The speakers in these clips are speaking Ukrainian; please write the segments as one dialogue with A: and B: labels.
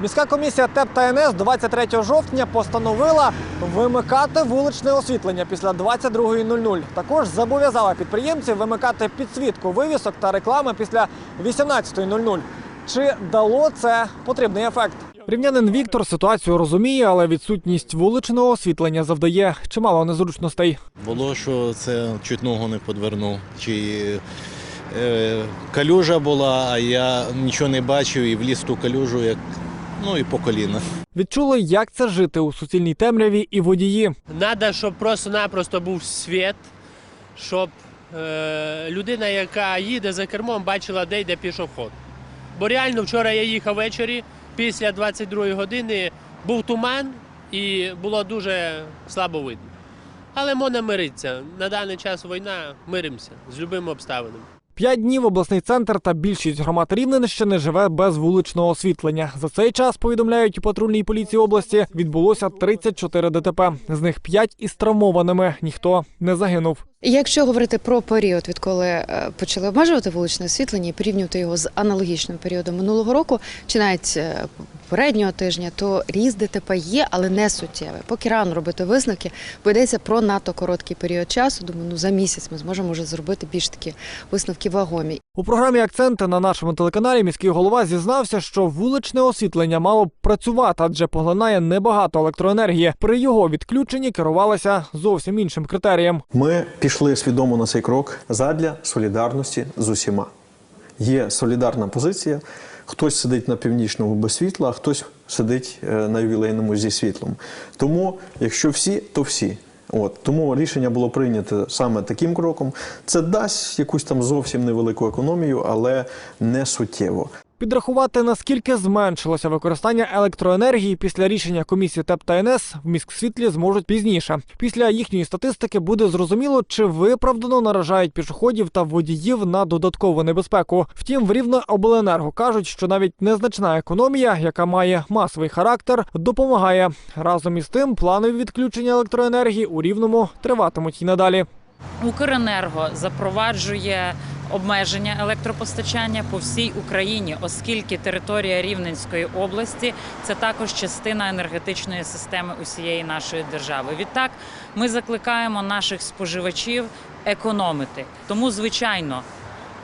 A: Міська комісія ТЕП та НС 23 жовтня постановила вимикати вуличне освітлення після 22.00. Також зобов'язала підприємців вимикати підсвітку вивісок та реклами після 18.00. Чи дало це потрібний ефект? Рівнянин Віктор ситуацію розуміє, але відсутність вуличного освітлення завдає чимало незручностей.
B: Було, що це чуть ногу не подвернув. Чи е, калюжа була, а я нічого не бачив і вліз ту калюжу, як ну і по коліна.
A: Відчули, як це жити у суцільній темряві і водії.
C: Надо, щоб просто-напросто був світ, щоб е, людина, яка їде за кермом, бачила, де йде пішоход. Бо реально вчора я їхав ввечері, після 22 години був туман і було дуже слабо видно. Але можна миритися. На даний час війна, миримося з любими обставинами.
A: П'ять днів обласний центр та більшість громад Рівненщини живе без вуличного освітлення. За цей час повідомляють у патрульній поліції області відбулося 34 ДТП. З них 5 із травмованими. Ніхто не загинув.
D: Якщо говорити про період, відколи е, почали обмежувати вуличне освітлення і порівнювати його з аналогічним періодом минулого року, чи навіть е, попереднього тижня, то ріст ДТП є, але не суттєвий. Поки рано робити висновки, бо йдеться про надто короткий період часу. Думаю, ну за місяць ми зможемо вже зробити більш такі висновки вагомі.
A: У програмі Акценти на нашому телеканалі міський голова зізнався, що вуличне освітлення мало б працювати, адже поглинає небагато електроенергії. При його відключенні керувалися зовсім іншим критерієм.
E: Ми пішли свідомо на цей крок задля солідарності з усіма. Є солідарна позиція. Хтось сидить на північному без світла, а хтось сидить е, на ювілейному зі світлом. Тому, якщо всі, то всі. От тому рішення було прийнято саме таким кроком. Це дасть якусь там зовсім невелику економію, але не суттєво.
A: Підрахувати, наскільки зменшилося використання електроенергії після рішення комісії ТЕП та НС в міськсвітлі зможуть пізніше. Після їхньої статистики буде зрозуміло, чи виправдано наражають пішоходів та водіїв на додаткову небезпеку. Втім, в Рівнеобленерго кажуть, що навіть незначна економія, яка має масовий характер, допомагає. Разом із тим, планові відключення електроенергії у рівному триватимуть і надалі.
F: Укренерго запроваджує обмеження електропостачання по всій Україні, оскільки територія Рівненської області це також частина енергетичної системи усієї нашої держави. Відтак ми закликаємо наших споживачів економити. Тому, звичайно,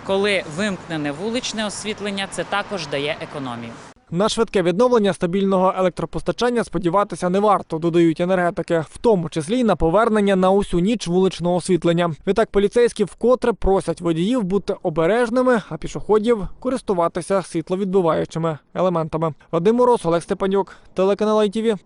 F: коли вимкнене вуличне освітлення, це також дає економію.
A: На швидке відновлення стабільного електропостачання сподіватися не варто, додають енергетики, в тому числі й на повернення на усю ніч вуличного освітлення. Відтак поліцейські вкотре просять водіїв бути обережними, а пішоходів користуватися світловідбиваючими елементами. Вадим Мороз, Олег Степанюк, телеканал ITV.